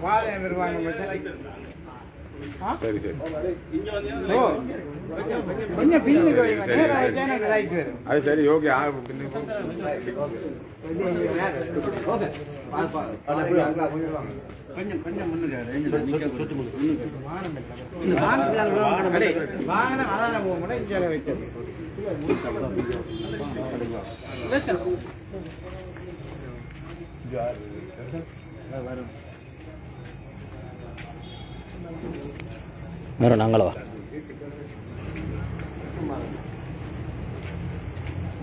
பாதை நிர்வாகம் ஆ? சரி சரி. ஓ கொஞ்சம் பின்னுக்கு வைங்க. நேரா வச்சா எனக்கு ரைட் வரும். அது சரி ஓகே. பின்ன அடே, வாகனம் அதான போக வைக்கிறது வரும் நாங்களவா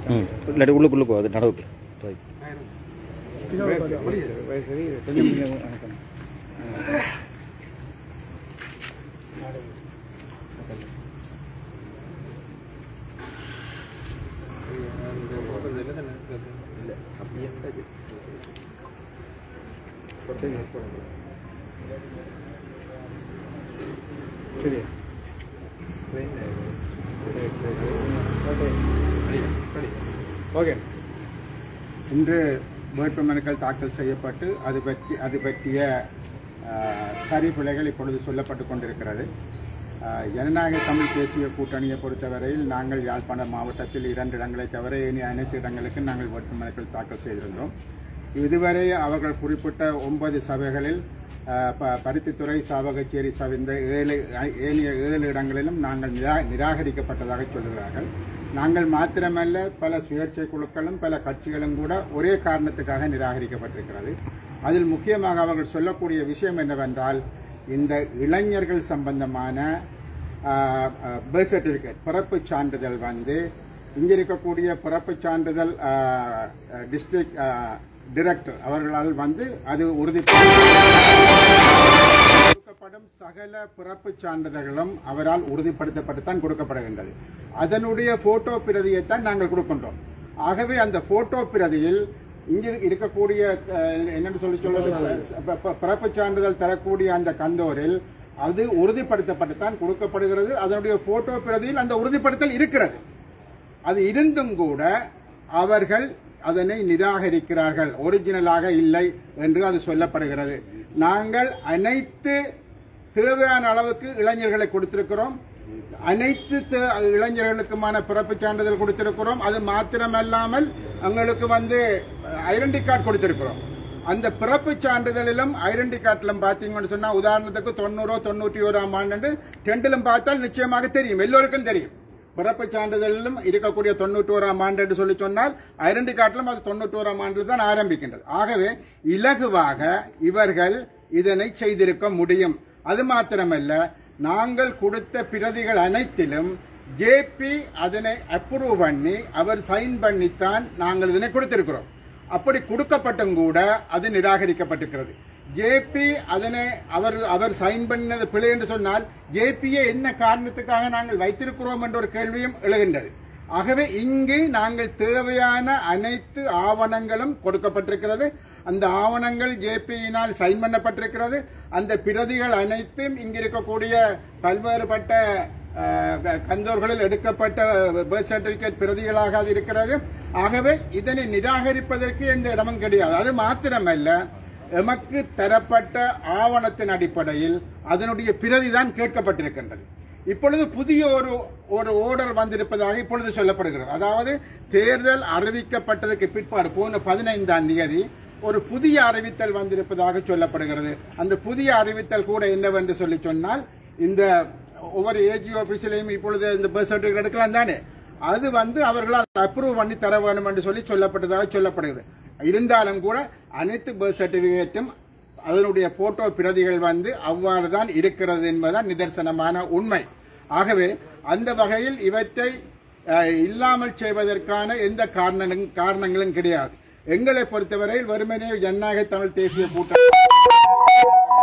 ம் இல்லாட்டி உள்ளுக்குள்ளே போகுது நடவுக்கு ரைட் ஓகே. இன்று வேட்புமனுக்கள் தாக்கல் செய்யப்பட்டு அது பற்றி அது பற்றிய ஆஹ், சரி பிழைகள் இப்பொழுது சொல்லப்பட்டு கொண்டிருக்கிறது. ஜனநாயக தமிழ் தேசிய கூட்டணியை பொறுத்தவரையில் நாங்கள் யாழ்ப்பாணம் மாவட்டத்தில் இரண்டு இடங்களை தவிர இனி அனைத்து இடங்களுக்கும் நாங்கள் வேட்புமனுக்கள் தாக்கல் செய்திருந்தோம். இதுவரை அவர்கள் குறிப்பிட்ட ஒன்பது சபைகளில் ப- பருத்தித்துறை சாவகச்சேரி சவிந்த ஏழு ஏனைய ஏழு இடங்களிலும் நாங்கள் நிரா நிராகரிக்கப்பட்டதாக சொல்கிறார்கள். நாங்கள் மாத்திரமல்ல பல சுயேட்சை குழுக்களும் பல கட்சிகளும் கூட ஒரே காரணத்துக்காக நிராகரிக்கப்பட்டிருக்கிறது. அதில் முக்கியமாக அவர்கள் சொல்லக்கூடிய விஷயம் என்னவென்றால் இந்த இளைஞர்கள் சம்பந்தமான பர்த் சர்டிஃபிகேட் பிறப்பு சான்றிதழ் வந்து இங்கே இருக்கக்கூடிய பிறப்பு சான்றிதழ் டிஸ்ட்ரிக்ட் டிரெக்டர் அவர்களால் வந்து அது உறுதி கொடுக்கப்படும் சகல பிறப்பு சான்றிதழ்களும் அவரால் உறுதிப்படுத்தப்பட்டுத்தான் கொடுக்கப்படுகின்றது. அதனுடைய போட்டோ பிரதியைத்தான் நாங்கள் கொடுக்கின்றோம். ஆகவே அந்த போட்டோ பிரதியில் இங்கே இருக்கக்கூடிய என்னென்னு சொல்லி சொல்வது? பிறப்பு சான்றிதழ் தரக்கூடிய அந்த கந்தோரில் அது உறுதிப்படுத்தப்பட்டுத்தான் கொடுக்கப்படுகிறது. அதனுடைய போட்டோ பிரதியில் அந்த உறுதிப்படுத்தல் இருக்கிறது. அது இருந்தும் கூட அவர்கள் அதனை நிராகரிக்கிறார்கள். ஒரிஜினலாக இல்லை என்று அது சொல்லப்படுகிறது. நாங்கள் அனைத்து தேவையான அளவுக்கு இளைஞர்களை கொடுத்திருக்கிறோம். அனைத்து இளைஞர்களுக்குமான பிறப்பு சான்றிதழ் கொடுத்திருக்கிறோம். அது மாத்திரமல்லாமல் எங்களுக்கு வந்து ஐடென்டி கார்டு கொடுத்திருக்கிறோம். அந்த பிறப்பு சான்றிதழிலும் ஐடென்டி கார்டிலும் பார்த்தீங்கன்னு சொன்னால் உதாரணத்துக்கு தொண்ணூறோ தொண்ணூற்றி ஓராம் ஆண்டு ரெண்டிலும் பார்த்தால் நிச்சயமாக தெரியும். எல்லோருக்கும் தெரியும். பிறப்பு சான்றிதழிலும் இருக்கக்கூடிய தொண்ணூற்றோராம் ஆண்டு என்று சொல்லி சொன்னால் ஐடென்டி கார்டிலும் அது தொண்ணூற்றோராம் ஆண்டில் தான் ஆரம்பிக்கின்றது. ஆகவே இலகுவாக இவர்கள் இதனை செய்திருக்க முடியும். அது மாத்திரமல்ல நாங்கள் கொடுத்த பிரதிகள் அனைத்திலும் ஜேபி அதனை அப்ரூவ் பண்ணி அவர் சைன் பண்ணித்தான் நாங்கள் இதனை கொடுத்திருக்கிறோம். அப்படி கொடுக்கப்பட்டும் கூட அது நிராகரிக்கப்பட்டிருக்கிறது. ஜேபி அதனை அவர் அவர் சைன் பண்ணது பிழை என்று சொன்னால் ஜேபியை என்ன காரணத்துக்காக நாங்கள் வைத்திருக்கிறோம் என்ற ஒரு கேள்வியும் எழுகின்றது. ஆகவே இங்கு நாங்கள் தேவையான அனைத்து ஆவணங்களும் கொடுக்கப்பட்டிருக்கிறது. அந்த ஆவணங்கள் ஜேபியினால் சைன் பண்ணப்பட்டிருக்கிறது. அந்த பிரதிகள் அனைத்தும் இங்கிருக்கக்கூடிய பல்வேறுபட்ட க- கந்தோர்களில் எடுக்கப்பட்ட பர்த் சர்டிபிகேட் பிரதிகளாக அது இருக்கிறது. ஆகவே இதனை நிராகரிப்பதற்கு எந்த இடமும் கிடையாது. அது மாத்திரமல்ல எமக்கு தரப்பட்ட ஆவணத்தின் அடிப்படையில் அதனுடைய பிரதி தான் கேட்கப்பட்டிருக்கின்றது. இப்பொழுது புதிய ஒரு ஒரு ஓர்டர் வந்திருப்பதாக இப்பொழுது சொல்லப்படுகிறது. அதாவது தேர்தல் அறிவிக்கப்பட்டதுக்கு பிற்பாடு போன பதினைந்தாம் தேதி ஒரு புதிய அறிவித்தல் வந்திருப்பதாக சொல்லப்படுகிறது. அந்த புதிய அறிவித்தல் கூட என்னவென்று சொல்லி சொன்னால் இந்த ஒவ்வொரு ஏஜி ஆஃபீஸிலையும் இப்பொழுது இந்த பர்த் சர்டிஃபிகேட் எடுக்கலாம் தானே? அது வந்து அவர்களால் அப்ரூவ் பண்ணி தர வேண்டும் என்று சொல்லி சொல்லப்பட்டதாக சொல்லப்படுகிறது. இருந்தாலும் கூட அனைத்து பர்த் சர்டிஃபிகேட்டும் அதனுடைய போட்டோ பிரதிகள் வந்து அவ்வாறு தான் இருக்கிறது என்பதுதான் நிதர்சனமான உண்மை. ஆகவே அந்த வகையில் இவற்றை இல்லாமல் செய்வதற்கான எந்த காரணங்களும் காரணங்களும் கிடையாது. எங்களை பொறுத்தவரையில் வெறுமனே ஜனநாயக தமிழ் தேசிய கூட்டம்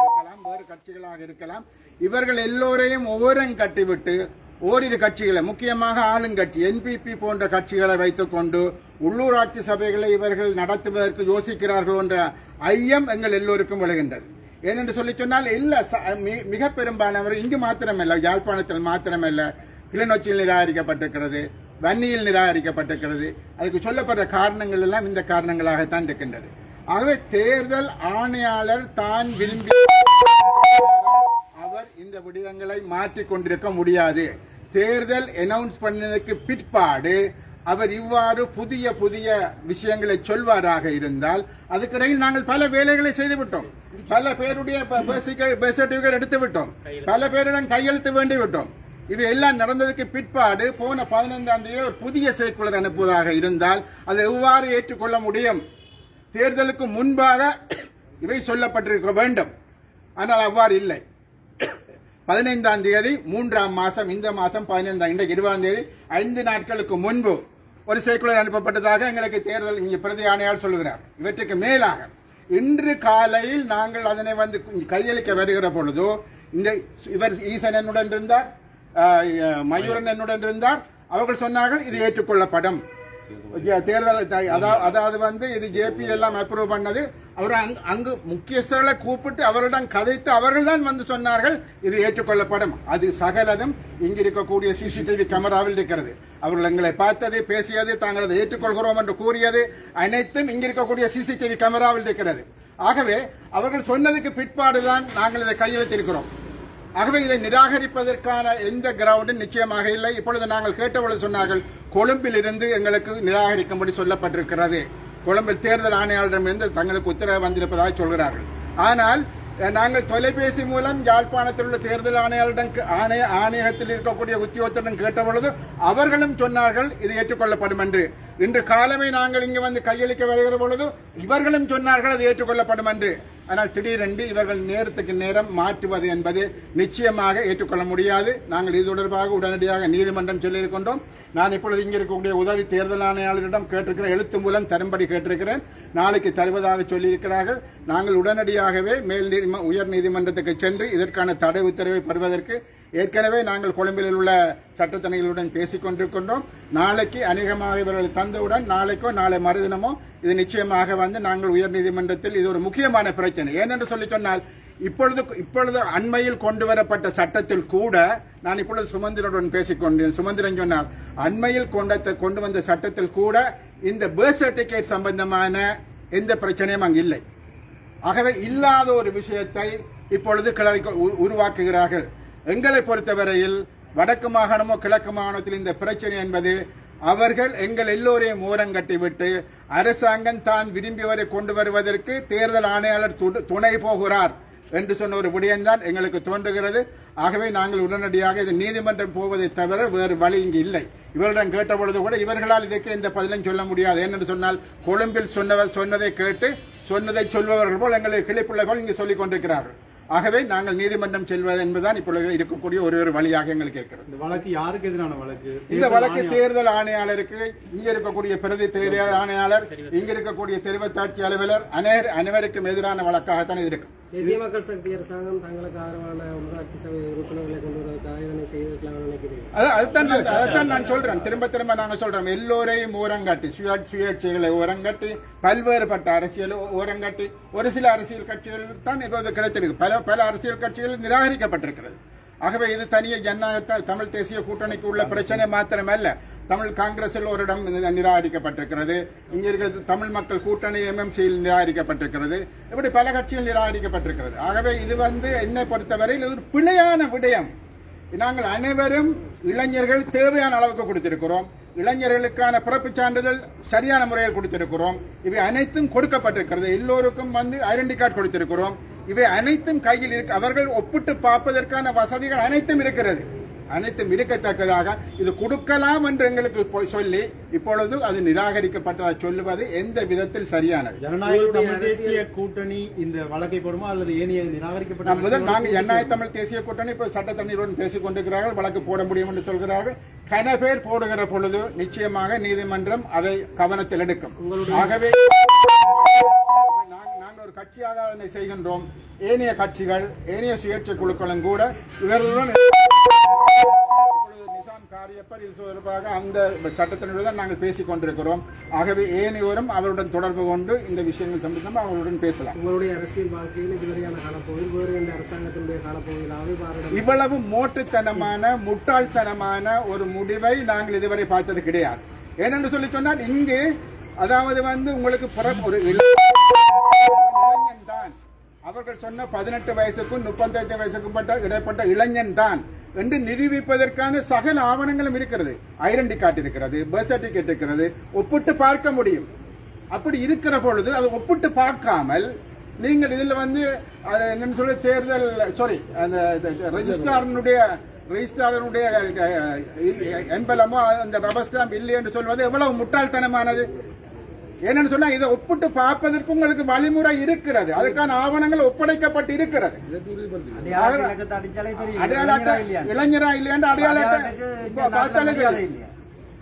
இருக்கலாம் வேறு கட்சிகளாக இருக்கலாம். இவர்கள் எல்லோரையும் ஒவ்வொரும் கட்டிவிட்டு ஓரிரு கட்சிகளை முக்கியமாக ஆளுங்கட்சி என்பிபி போன்ற கட்சிகளை வைத்துக்கொண்டு உள்ளூராட்சி சபைகளை இவர்கள் நடத்துவதற்கு யோசிக்கிறார்கள் என்ற ஐயம் எங்கள் எல்லோருக்கும் விளைகின்றது. ஏனென்று சொல்லி சொன்னால் இல்ல ச- மிக பெரும்பாலானவர் இங்கு மாத்திரமல்ல யாழ்ப்பாணத்தில் மாத்திரமல்ல கிளிநொச்சியில் நிராகரிக்கப்பட்டிருக்கிறது. வன்னியில் நிராகரிக்கப்பட்டிருக்கிறது. அதுக்கு சொல்லப்படுற காரணங்கள் எல்லாம் இந்த காரணங்களாகத்தான் இருக்கின்றது. ஆகவே தேர்தல் ஆணையாளர் தான் விரும்பி அவர் இந்த விடயங்களை மாற்றிக் கொண்டிருக்க முடியாது. தேர்தல் அனௌன்ஸ் பண்ணதுக்கு பிற்பாடு அவர் இவ்வாறு புதிய புதிய விஷயங்களை சொல்வாராக இருந்தால் அதுக்கிடையில் நாங்கள் பல வேலைகளை செய்து விட்டோம். பல பேருடைய எடுத்து விட்டோம். பல பேரிடம் கையெழுத்து வேண்டி விட்டோம். இவை எல்லாம் நடந்ததுக்கு பிற்பாடு போன பதினைந்தாம் தேதி ஒரு புதிய செயற்குழு அனுப்புவதாக இருந்தால் அதை எவ்வாறு ஏற்றுக்கொள்ள முடியும்? தேர்தலுக்கு முன்பாக இவை சொல்லப்பட்டிருக்க வேண்டும். ஆனால் அவ்வாறு இல்லை. பதினைந்தாம் தேதி மூன்றாம் மாதம் இந்த மாதம் பதினைந்தாம் இன்றைக்கு இருபதாம் தேதி ஐந்து நாட்களுக்கு முன்பு ஒரு செயற்குழு அனுப்பப்பட்டதாக எங்களுக்கு தேர்தல் இங்கே பிரதி ஆணையாளர் சொல்கிறார் இவற்றுக்கு மேலாக இன்று காலையில் நாங்கள் அதனை வந்து கையளிக்க வருகிற பொழுதோ இந்த இவர் ஈசனனுடன் இருந்தார் மயூரன் என்னுடன் இருந்தார். அவர்கள் சொன்னார்கள் இது ஏற்றுக்கொள்ளப்படும். தேர்தல் த- அதாவது வந்து இது ஜேபி எல்லாம் அப்ரூவ் பண்ணது. அவர் அங்கு முக்கியஸ்தர்களை கூப்பிட்டு அவரிடம் கதைத்து அவர்கள் தான் வந்து சொன்னார்கள் இது ஏற்றுக்கொள்ளப்படும். அது சகலதும் இங்கு இருக்கக்கூடிய சிசிடிவி கேமராவில் இருக்கிறது. அவர்கள் எங்களை பார்த்தது பேசியது தாங்கள் அதை ஏற்றுக்கொள்கிறோம் என்று கூறியது அனைத்தும் இங்கு இருக்கக்கூடிய சிசிடிவி கேமராவில் இருக்கிறது. ஆகவே அவர்கள் சொன்னதுக்கு பிற்பாடுதான் நாங்கள் இதை கையெழுத்திருக்கிறோம். ஆகவே இதை நிராகரிப்பதற்கான எந்த கிரவுண்டும் நிச்சயமாக இல்லை. இப்பொழுது நாங்கள் கேட்டபொழுது சொன்னார்கள் கொழும்பில் இருந்து எங்களுக்கு நிராகரிக்கும்படி சொல்லப்பட்டிருக்கிறது. கொழும்பில் தேர்தல் ஆணையாளரிடமிருந்து தங்களுக்கு உத்தரவு வந்திருப்பதாக சொல்கிறார்கள். ஆனால் நாங்கள் தொலைபேசி மூலம் யாழ்ப்பாணத்தில் உள்ள தேர்தல் ஆணையாளரிடம் ஆணைய ஆணையகத்தில் இருக்கக்கூடிய உத்தியோகத்திடம் கேட்டபொழுது அவர்களும் சொன்னார்கள் இது ஏற்றுக்கொள்ளப்படும் என்று. இன்று காலமே நாங்கள் இங்கு வந்து கையளிக்க வருகிற பொழுது இவர்களும் சொன்னார்கள் அது ஏற்றுக்கொள்ளப்படும் என்று. ஆனால் திடீரென்று இவர்கள் நேரத்துக்கு நேரம் மாற்றுவது என்பது நிச்சயமாக ஏற்றுக்கொள்ள முடியாது. நாங்கள் இது தொடர்பாக உடனடியாக நீதிமன்றம் சொல்லியிருக்கின்றோம். நான் இப்பொழுது இங்கே இருக்கக்கூடிய உதவி தேர்தல் ஆணையாளரிடம் கேட்டிருக்கிறேன். எழுத்து மூலம் தரும்படி கேட்டிருக்கிறேன். நாளைக்கு தருவதாக சொல்லியிருக்கிறார்கள். நாங்கள் உடனடியாகவே மேல் நீதிம உயர் நீதிமன்றத்துக்கு சென்று இதற்கான தடை உத்தரவை பெறுவதற்கு ஏற்கனவே நாங்கள் கொழும்பில் உள்ள சட்டத்தணிகளுடன் பேசிக் கொண்டிருக்கின்றோம் நாளைக்கு அநேகமாக இவர்கள் தந்தவுடன் நாளைக்கோ நாளை மறுதினமோ இது நிச்சயமாக வந்து நாங்கள் உயர் நீதிமன்றத்தில் இது ஒரு முக்கியமான பிரச்சனை. ஏனென்று சொல்லி சொன்னால் இப்பொழுது இப்பொழுது அண்மையில் கொண்டு வரப்பட்ட சட்டத்தில் கூட நான் இப்பொழுது சுமந்திரனுடன் பேசிக் கொண்டேன் சுமந்திரன் சொன்னார் அண்மையில் கொண்ட கொண்டு வந்த சட்டத்தில் கூட இந்த பேர்த் சர்டிபிகேட் சம்பந்தமான எந்த பிரச்சனையும் அங்கு இல்லை. ஆகவே இல்லாத ஒரு விஷயத்தை இப்பொழுது கிளறி உ- உருவாக்குகிறார்கள். எங்களை பொறுத்தவரையில் வடக்கு மாகாணமோ கிழக்கு மாகாணத்தில் இந்த பிரச்சனை என்பது அவர்கள் எங்கள் எல்லோரையும் மூரம் கட்டிவிட்டு அரசாங்கம் தான் விரும்பியவரை கொண்டு வருவதற்கு தேர்தல் ஆணையாளர் துணை போகிறார் என்று சொன்ன ஒரு விடயம்தான் எங்களுக்கு தோன்றுகிறது. ஆகவே நாங்கள் உடனடியாக இது நீதிமன்றம் போவதை தவிர வேறு வழி இங்கு இல்லை. இவரிடம் கேட்ட பொழுது கூட இவர்களால் இதற்கு எந்த பதிலும் சொல்ல முடியாது. ஏனென்று சொன்னால் கொழும்பில் சொன்னவர் சொன்னதை கேட்டு சொன்னதை சொல்பவர்கள் போல் எங்களை கிளிப்பிள்ளை போல் இங்கு சொல்லிக் கொண்டிருக்கிறார்கள். ஆகவே நாங்கள் நீதிமன்றம் செல்வது என்பதுதான் இப்பொழுது இருக்கக்கூடிய ஒரு ஒரு வழியாக எங்களுக்கு இருக்கிறது இந்த வழக்கு யாருக்கு எதிரான வழக்கு? இந்த வழக்கு தேர்தல் ஆணையாளருக்கு இங்க இருக்கக்கூடிய பிரதி தேர்தல் ஆணையாளர் இங்க இருக்கக்கூடிய தெரிவத்தாட்சி அலுவலர் அனைவர் அனைவருக்கும் எதிரான வழக்காகத்தான் இது இருக்கும் தேசிய மக்கள் சக்தி அரசாங்கம் தங்களுக்கு ஆதரவான உள்ளாட்சி சபை உறுப்பினர்களை கொண்டு வருவதற்காக இதனை செய்திருக்கலாம் நினைக்கிறேன் அது- அதுதான் நான் அதைத்தான் நான் சொல்றேன். திரும்ப திரும்ப நாங்க சொல்றோம். எல்லோரையும் ஓரங்காட்டி சுய சுயேட்சைகளை ஓரங்காட்டி பல்வேறுபட்ட அரசியல் ஓரங்காட்டி ஒரு சில அரசியல் கட்சிகள் தான் இப்போது கிடைத்திருக்கு. பல பல அரசியல் கட்சிகள் நிராகரிக்கப்பட்டிருக்கிறது. ஆகவே இது தனிய ஜனநாயக தமிழ் தேசிய கூட்டணிக்கு உள்ள பிரச்சனை மாத்திரமல்ல. தமிழ் காங்கிரஸில் ஒரு இடம் நிராகரிக்கப்பட்டிருக்கிறது. இங்கே இருக்கிறது தமிழ் மக்கள் கூட்டணி எம்எம்சியில் நிராகரிக்கப்பட்டிருக்கிறது. இப்படி பல கட்சிகள் நிராகரிக்கப்பட்டிருக்கிறது. ஆகவே இது வந்து என்னை பொறுத்தவரையில் ஒரு பிழையான விடயம். நாங்கள் அனைவரும் இளைஞர்கள் தேவையான அளவுக்கு கொடுத்திருக்கிறோம். இளைஞர்களுக்கான பிறப்புச் சான்றிதழ் சரியான முறையில் கொடுத்திருக்கிறோம். இவை அனைத்தும் கொடுக்கப்பட்டிருக்கிறது. எல்லோருக்கும் வந்து ஐடென்டி கார்டு கொடுத்திருக்கிறோம். இவை அனைத்தும் கையில் இருக்கு. அவர்கள் ஒப்பிட்டு பார்ப்பதற்கான வசதிகள் அனைத்தும் இருக்கிறது. அனைத்தும் இருக்கத்தக்கதாக இது கொடுக்கலாம் என்று எங்களுக்கு சொல்லி இப்பொழுது அது நிராகரிக்கப்பட்டதாக சொல்லுவது எந்த விதத்தில் சரியானது? ஜனநாயக தமிழ் தேசிய கூட்டணி இந்த வழக்கை போடுமா அல்லது ஏனைய நிராகரிக்கப்பட்ட முதல் நாங்கள் ஜனநாயக தமிழ் தேசிய கூட்டணி இப்போ சட்டத்தண்ணீருடன் பேசிக் கொண்டிருக்கிறார்கள் வழக்கு போட முடியும் என்று சொல்கிறார்கள். கன பேர் போடுகிற பொழுது நிச்சயமாக நீதிமன்றம் அதை கவனத்தில் எடுக்கும். ஆகவே நாங்க- நாங்கள் ஒரு கட்சியாக அதனை செய்கின்றோம். ஏனைய கட்சிகள் ஏனைய சுயேட்சை குழுக்களும் கூட இவர்களுடன் காரியப்பர் இது தொடர்பாக அந்த சட்டத்தினுடன் தான் நாங்கள் பேசிக் கொண்டிருக்கிறோம். ஆகவே ஏனையோரும் அவருடன் தொடர்பு கொண்டு இந்த விஷயங்கள் சம்பந்தமாக அவருடன் பேசலாம். உங்களுடைய அரசியல் வாழ்க்கையில் இதுவரையான காலப்பகுதியில் வேறு எந்த அரசாங்கத்தினுடைய காலப்பகுதியிலாவது பாரிடம் இவ்வளவு மோட்டுத்தனமான முட்டாள்தனமான ஒரு முடிவை நாங்கள் இதுவரை பார்த்தது கிடையாது. ஏனென்று சொல்லி சொன்னால் இங்கு அதாவது வந்து உங்களுக்கு பிற- ஒரு இள- இளைஞன் தான் அவர்கள் சொன்ன பதினெட்டு வயசுக்கும் முப்பத்தைந்து வயசுக்கும் பட்ட இடைப்பட்ட இளைஞன் தான் என்று நிரூபிப்பதற்கான சகல ஆவணங்களும் இருக்கிறது. ஐடென்டி கார்டு இருக்கிறது பர்த் சர்டிபிகேட் இருக்கிறது ஒப்பிட்டு பார்க்க முடியும். அப்படி இருக்கிற பொழுது அதை ஒப்பிட்டு பார்க்காமல் நீங்கள் இதில் வந்து அது என்னன்னு சொல்லி தேர்தல் சாரி அந்த ரெஜிஸ்ட்ராரனுடைய ரெஜிஸ்ட்ராரனுடைய எம்பலமோ அந்த ரபர் ஸ்டாம்ப் இல்லை என்று சொல்வது எவ்வளவு முட்டாள்தனமானது? என்னன்னு சொன்னா இதை ஒப்பிட்டு பார்ப்பதற்கு உங்களுக்கு வழிமுறை இருக்கிறது. அதுக்கான ஆவணங்கள் ஒப்படைக்கப்பட்டு இருக்கிறது. அடையாள இளைஞரா இல்லையாண்டு அடையாள அட்டை இப்ப பார்த்தாலே தெரியும்.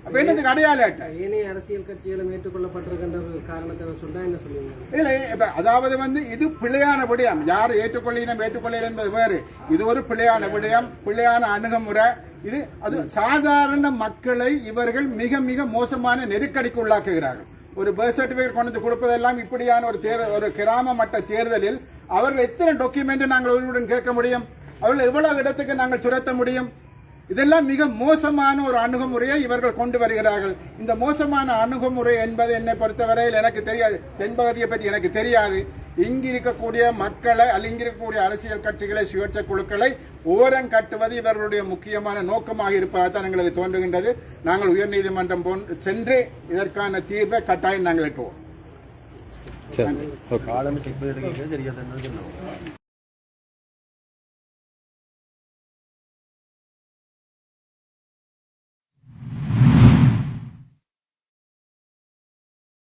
அப்ப என்னதுக்கு அடையாள அட்டை? ஏனைய அரசியல் கட்சிகளும் ஏற்றுக்கொள்ளப்பட்டிருக்கின்ற ஒரு காரணத்தை சொன்னா என்ன சொல்லுவீங்க? இல்லை இப்ப அதாவது வந்து இது பிழையான விடயம். யார் ஏற்றுக்கொள்ளினம் ஏற்றுக்கொள்ளல என்பது வேறு. இது ஒரு பிழையான விடயம் பிழையான அணுகுமுறை. இது அது சாதாரண மக்களை இவர்கள் மிக மிக மோசமான நெருக்கடிக்கு உள்ளாக்குகிறார்கள். ஒரு பர்த் சர்டிபிகேட் கொண்டு வந்து கொடுப்பதெல்லாம் இப்படியான ஒரு தேர்தல் ஒரு கிராம மட்ட தேர்தலில் அவர்கள் எத்தனை டாக்குமெண்ட் நாங்கள் ஒருவருடன் கேட்க முடியும்? அவர்கள் எவ்வளவு இடத்துக்கு நாங்கள் துரத்த முடியும்? இதெல்லாம் மிக மோசமான ஒரு அணுகுமுறையை இவர்கள் கொண்டு வருகிறார்கள். இந்த மோசமான அணுகுமுறை என்பது என்னை பொறுத்தவரையில் எனக்கு தெரியாது. தென்பகுதியை பற்றி எனக்கு தெரியாது. இங்கு இருக்கக்கூடிய மக்களை இருக்கக்கூடிய அரசியல் கட்சிகளை சுயேட்சை குழுக்களை ஓரம் கட்டுவது இவர்களுடைய முக்கியமான நோக்கமாக இருப்பதாகத்தான் எங்களுக்கு தோன்றுகின்றது. நாங்கள் உயர்நீதிமன்றம் போன்று சென்று இதற்கான தீர்வை கட்டாயம் நாங்கள் எட்டுவோம்